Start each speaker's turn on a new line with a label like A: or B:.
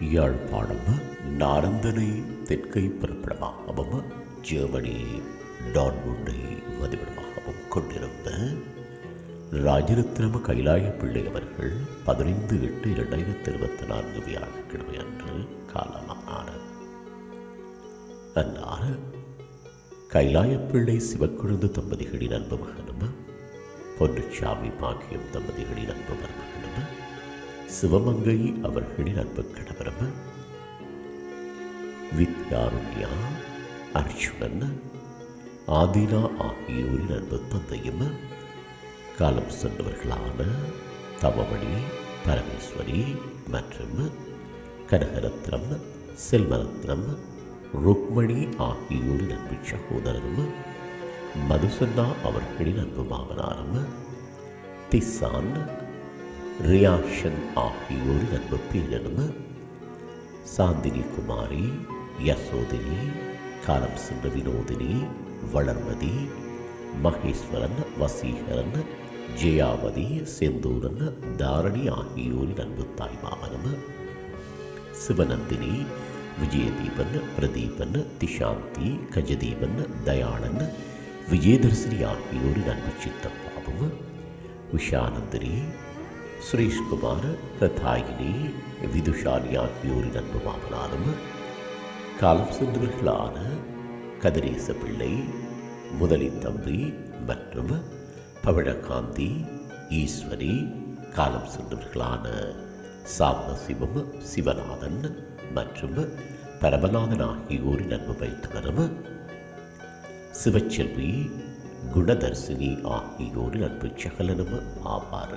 A: Yazhpanam Naranthanai தெற்கை பிறப்பிடமாகவும் Germany டான்முண்டை வதிவிடமாகவும் கொண்டிருந்த ராஜரத்னம் கைலாய பிள்ளை அவர்கள் பதினைந்து எட்டு இரண்டாயிரத்தி இருபத்தி நான்கு வியாழக்கிழமை அன்று காலமானார். அன்னார் கைலாயப்பிள்ளை சிவக்குழுந்து தம்பதிகளின் அன்பு மகனும் பொன்னுச்சாமி பாக்கியம் தம்பதிகளின் அன்பு மருமகனும் சிவமங்கை அவர்களின் அன்பு கணவரம வித்யாருண்யா அர்ஜுனன் ஆதினா ஆகியோரின் அன்பு தந்தையும் காலம் சென்றவர்களான தவமணி பரமேஸ்வரி மற்றும் கனகரத்னம் செல்வரத்னம் ருக்மணி ஆகியோரின் அன்பு சகோதரரும் மதுசன்னா அவர்களின் அன்பு மாமனாரும் திசான் ரியாஷன் ஆகியோர் அன்பு பேரனும் சாந்தினி குமாரி யசோதினி காலம் சென்ற வினோதினி வளர்மதி மகேஸ்வரன் வசீகரன் ஜெயாவதி செந்தூரன் தாரணி ஆகியோரின் அன்பு தாய் மாமனும் சிவநந்தினி விஜயதீபன் பிரதீபன் திஷாந்தி கஜதீபன் தயாளன் விஜயதர்சினி ஆகியோரின் அன்பு சித்தப்பாவும் விஷானந்தினி சுரேஷ்குமார் பிரதாயினி விதுஷானி ஆகியோரின் அன்பு மாமனாரும் காலம் சென்றவர்களான கதிரேச பிள்ளை முதலின் தம்பி மற்றும் பவழகாந்தி ஈஸ்வரி காலம் சென்றவர்களான சாம்பசிவம் சிவநாதன் மற்றும் பரமநாதன் ஆகியோரின் அன்பு வைத்தவரும் சிவச்செல்வி குணதர்சினி ஆகியோரின் அன்பு சகலனும் ஆவார்.